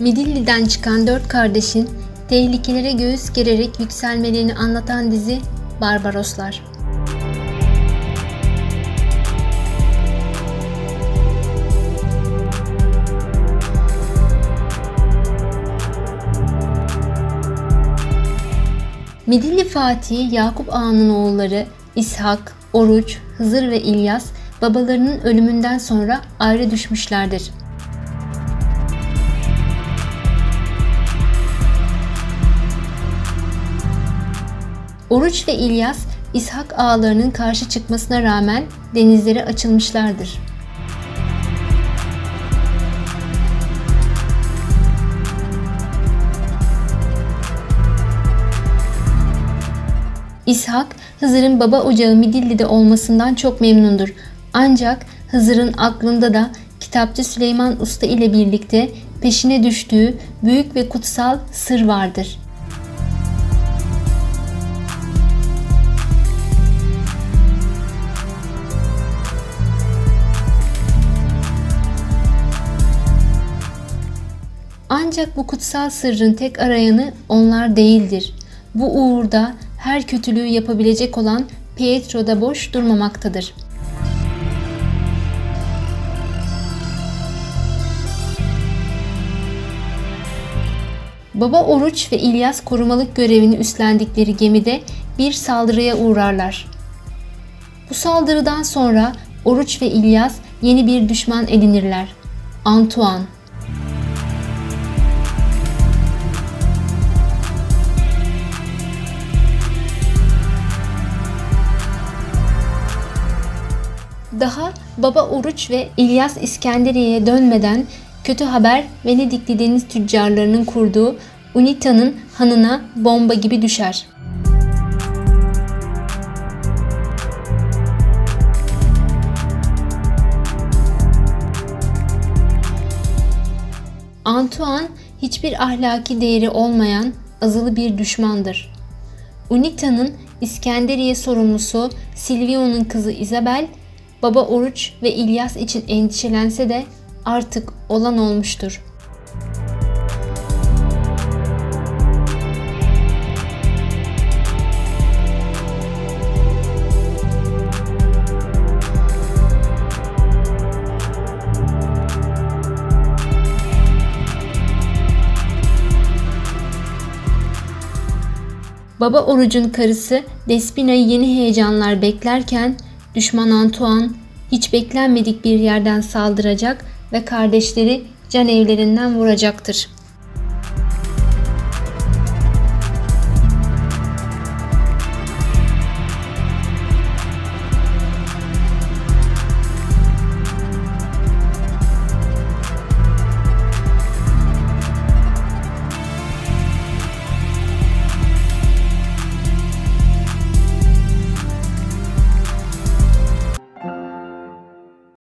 Midilli'den çıkan dört kardeşin tehlikelere göğüs gererek yükselmelerini anlatan dizi Barbaroslar. Midilli Fatih, Yakup Ağa'nın oğulları İshak, Oruç, Hızır ve İlyas babalarının ölümünden sonra ayrı düşmüşlerdir. Oruç ve İlyas, İshak ağalarının karşı çıkmasına rağmen denizlere açılmışlardır. İshak, Hızır'ın baba ocağı Midilli'de olmasından çok memnundur. Ancak Hızır'ın aklında da kitapçı Süleyman Usta ile birlikte peşine düştüğü büyük ve kutsal sır vardır. Ancak bu kutsal sırrın tek arayanı onlar değildir. Bu uğurda her kötülüğü yapabilecek olan Pietro da boş durmamaktadır. Baba Oruç ve İlyas korumalık görevini üstlendikleri gemide bir saldırıya uğrarlar. Bu saldırıdan sonra Oruç ve İlyas yeni bir düşman edinirler. Antoine. Daha baba Oruç ve İlyas İskenderiye'ye dönmeden kötü haber Venedikli deniz tüccarlarının kurduğu Unita'nın hanına bomba gibi düşer. Antoine hiçbir ahlaki değeri olmayan azılı bir düşmandır. Unita'nın İskenderiye sorumlusu Silvio'nun kızı Isabel Baba Oruç ve İlyas için endişelense de artık olan olmuştur. Baba Oruç'un karısı Despina'yı yeni heyecanlar beklerken düşman Antoine hiç beklenmedik bir yerden saldıracak ve kardeşleri can evlerinden vuracaktır.